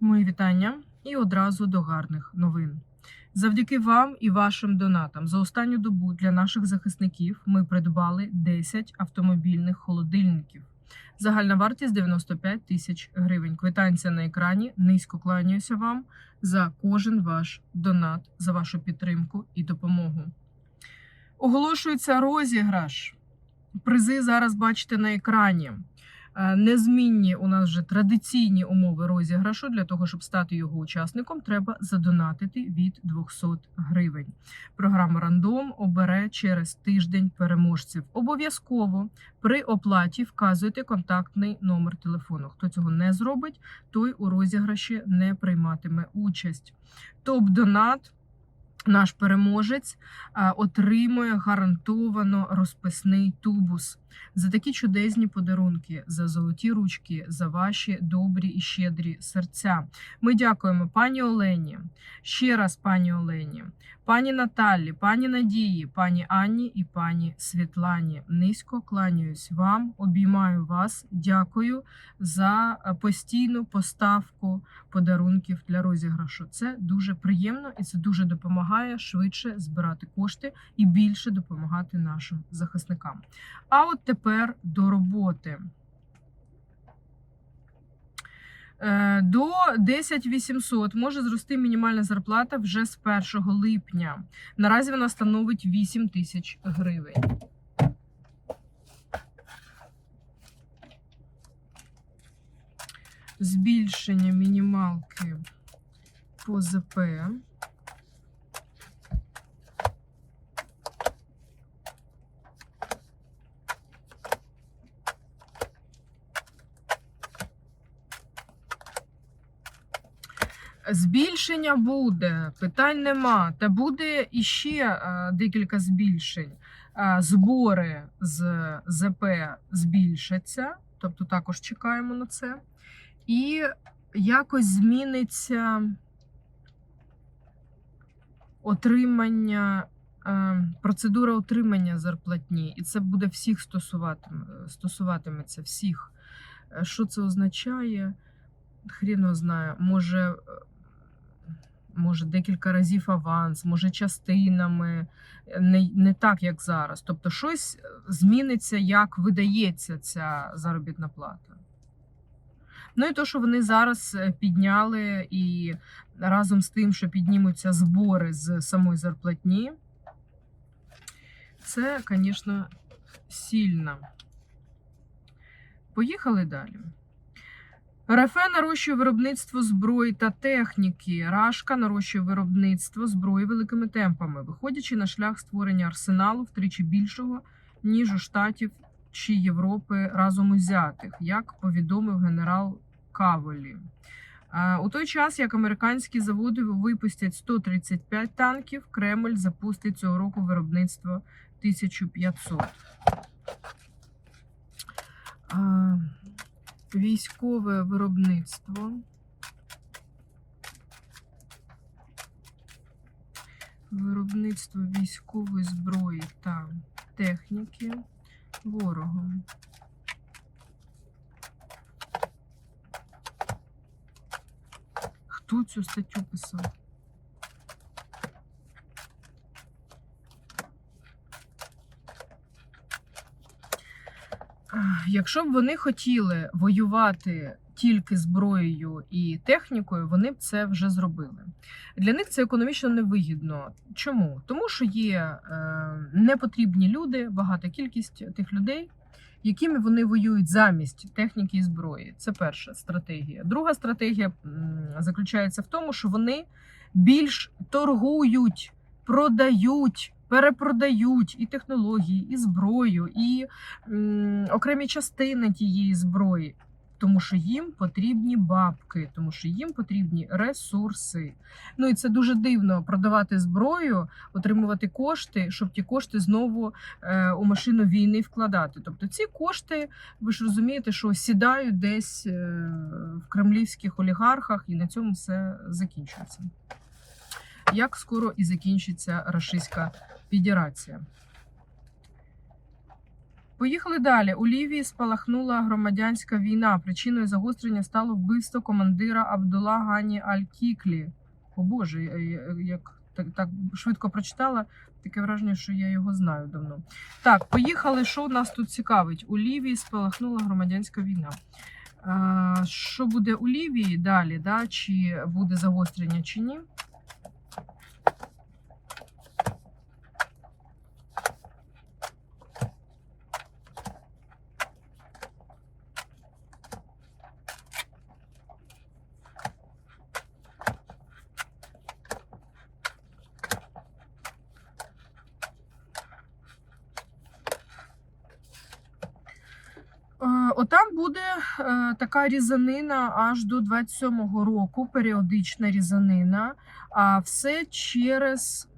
Мої вітання і одразу до гарних новин. Завдяки вам і вашим донатам за останню добу для наших захисників ми придбали 10 автомобільних холодильників. Загальна вартість 95 тисяч гривень. Квитанція на екрані. Низько кланяюся вам за кожен ваш донат, за вашу підтримку і допомогу. Оголошується розіграш. Призи зараз бачите на екрані. Е, Незмінні у нас вже традиційні умови розіграшу. Для того, щоб стати його учасником, треба задонатити від 200 гривень. Програма Рандом обере через тиждень переможців. Обов'язково при оплаті вказуйте контактний номер телефону. Хто цього не зробить, той у розіграші не прийматиме участь. Топ-донат. Наш переможець а, отримує гарантовано розписний тубус за такі чудесні подарунки, за золоті ручки, за ваші добрі і щедрі серця. Ми дякуємо пані Олені, ще раз пані Олені, пані Наталі, пані Надії, пані Анні і пані Світлані. Низько кланяюсь вам, обіймаю вас. Дякую за постійну поставку подарунків для розіграшу. Це дуже приємно і це дуже допомагає швидше збирати кошти і більше допомагати нашим захисникам. А от тепер до роботи. Е, До 10 800 може зрости мінімальна зарплата вже з 1 липня. Наразі вона становить 8 тисяч гривень. Збільшення мінімалки по ЗП. Збільшення буде, питань нема. Та буде іще е, декілька збільшень. Е, Збори з ЗП збільшаться, тобто також чекаємо на це. І якось зміниться отримання, е, процедура отримання зарплатні, і це буде всіх стосуватиме, стосуватиметься всіх. Що це означає? Хрін його знає. Може, може декілька разів аванс, може частинами, е, не, не так, як зараз. Тобто, щось зміниться, як видається ця заробітна плата. Ну і то, що вони зараз е, підняли, і разом з тим, що піднімуться збори з самої зарплатні, це, звісно, сильно. Поїхали далі. РФ нарощує виробництво зброї та техніки. Рашка нарощує виробництво зброї великими темпами, виходячи на шлях створення арсеналу втричі більшого, ніж у Штатів чи Європи разом узятих, як повідомив генерал Каволі. Е, У той час, як американські заводи випустять 135 танків, Кремль запустить цього року виробництво 1500. Військове виробництво. Виробництво військової зброї та техніки ворогом. Хто цю статтю писав? Якщо б вони хотіли воювати тільки зброєю і технікою, вони б це вже зробили. Для них це економічно невигідно. Чому? Тому що є е, непотрібні люди, багата кількість тих людей, якими вони воюють замість техніки і зброї. Це перша стратегія. Друга стратегія заключається в тому, що вони більш торгують, продають. Перепродають і технології, і зброю, і м, окремі частини тієї зброї, тому що їм потрібні бабки, тому що їм потрібні ресурси. Ну і це дуже дивно продавати зброю, отримувати кошти, щоб ті кошти знову е, у машину війни вкладати. Тобто ці кошти, ви ж розумієте, що сідають десь е, в кремлівських олігархах, і на цьому все закінчується. Як скоро і закінчиться Рашистська Федерація? Поїхали далі. У Лівії спалахнула громадянська війна. Причиною загострення стало вбивство командира Абдула Гані Аль-Кіклі. О Боже, як так, так швидко прочитала, таке враження, що я його знаю давно. Так, поїхали. Що нас тут цікавить? У Лівії спалахнула громадянська війна. А, що буде у Лівії далі? Да? Чи буде загострення, чи ні? Е, Отам буде е, така різанина аж до 27-го року, періодична різанина, а все через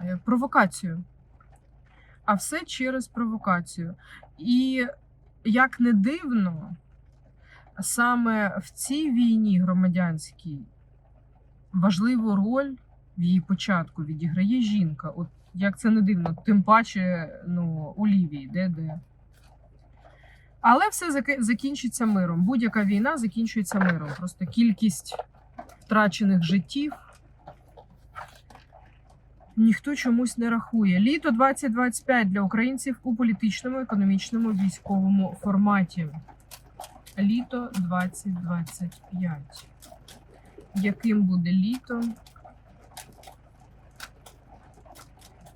е, провокацію. А все через провокацію. І як не дивно, саме в цій війні громадянській важливу роль в її початку відіграє жінка. От як це не дивно, тим паче ну, у Лівії, де де. Але все закінчиться миром. Будь-яка війна закінчується миром. Просто кількість втрачених життів ніхто чомусь не рахує. Літо 2025 для українців у політичному, економічному, військовому форматі. Літо 2025. Яким буде літо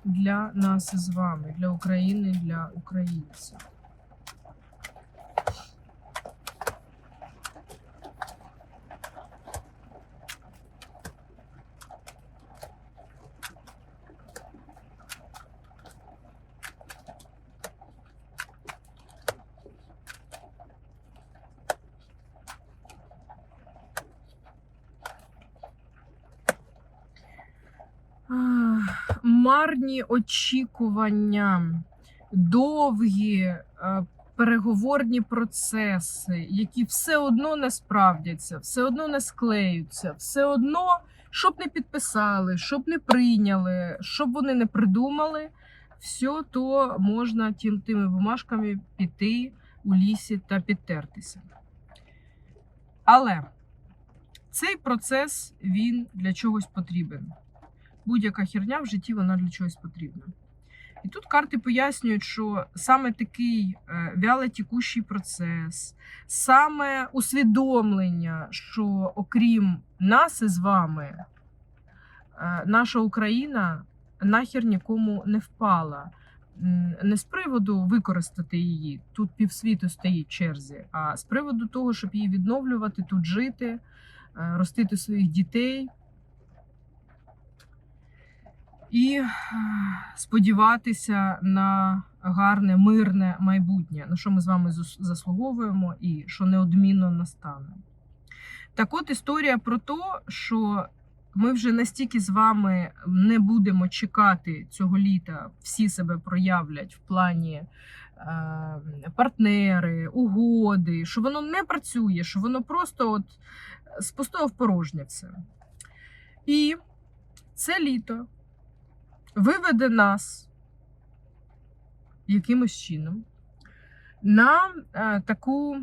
для нас з вами, для України, для українців? Марні очікування, довгі е, переговорні процеси, які все одно не справдяться, все одно не склеються, все одно, щоб не підписали, щоб не прийняли, щоб вони не придумали, все то можна тим, тими бумажками піти у лісі та підтертися. Але цей процес він для чогось потрібен будь-яка херня в житті вона для чогось потрібна. І тут карти пояснюють, що саме такий е, вялотікущий процес, саме усвідомлення, що окрім нас із вами, е, наша Україна нахер нікому не впала. Не з приводу використати її, тут півсвіту стоїть черзі, а з приводу того, щоб її відновлювати, тут жити, е, ростити своїх дітей і е, сподіватися на гарне, мирне майбутнє, на що ми з вами заслуговуємо і що неодмінно настане. Так от історія про те, що ми вже настільки з вами не будемо чекати цього літа, всі себе проявлять в плані е, партнери, угоди, що воно не працює, що воно просто от з пустого в порожнє все. І це літо виведе нас якимось чином на е, таку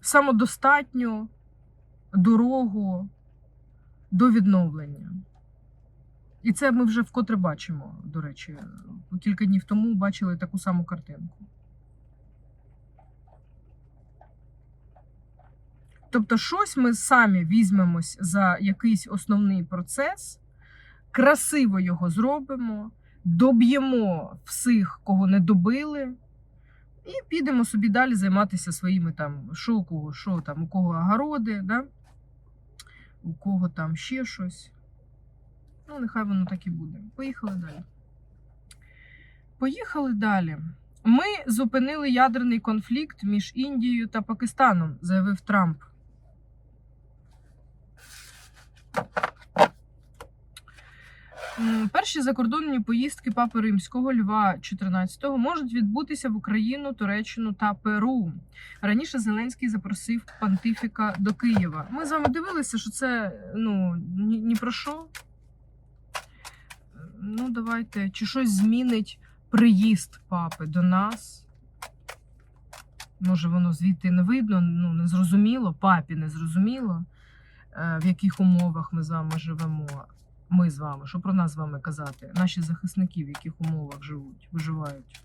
самодостатню дорогу до відновлення. І це ми вже вкотре бачимо, до речі, кілька днів тому бачили таку саму картинку. Тобто, щось ми самі візьмемось за якийсь основний процес, красиво його зробимо, доб'ємо всіх, кого не добили, і підемо собі далі займатися своїми там, що у кого, що там, у кого огороди, да? у кого там ще щось. Ну, нехай воно так і буде. Поїхали далі. Поїхали далі. Ми зупинили ядерний конфлікт між Індією та Пакистаном, заявив Трамп. М, Перші закордонні поїздки Папи Римського Льва XIV можуть відбутися в Україну, Туреччину та Перу. Раніше Зеленський запросив понтифіка до Києва. Ми з вами дивилися, що це ну ні, ні про що. Ну, давайте, чи щось змінить приїзд папи до нас. Може, воно звідти не видно, ну не зрозуміло, папі не зрозуміло, е, в яких умовах ми з вами живемо. Ми з вами, що про нас з вами казати? Наші захисники, в яких умовах живуть, виживають.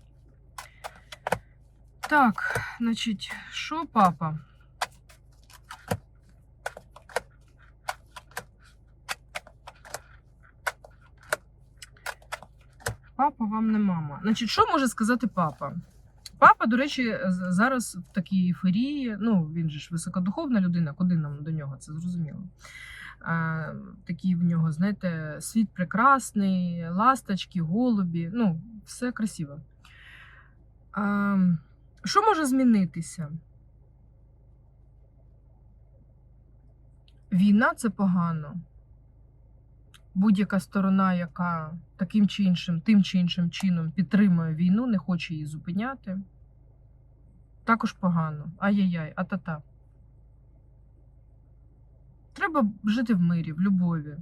Так, значить, що папа? Папа вам не мама. Значить, що може сказати папа? Папа, до речі, зараз в такій ейфорії, ну він же ж високодуховна людина, куди нам до нього, це зрозуміло. А, такий в нього, знаєте, світ прекрасний, ласточки, голубі, ну, все красиво. А, що може змінитися? Війна це погано. Будь-яка сторона, яка таким чи іншим, тим чи іншим чином підтримує війну, не хоче її зупиняти. Також погано. Ай-яй-яй, а-та-та. Треба жити в мирі, в любові.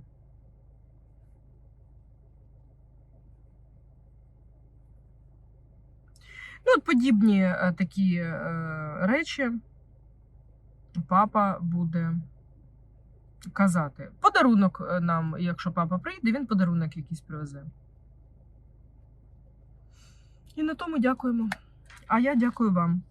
Ну, от подібні е, такі е, речі папа буде казати. Подарунок е, нам, якщо папа прийде, він подарунок якийсь привезе. І на тому дякуємо. А я дякую вам.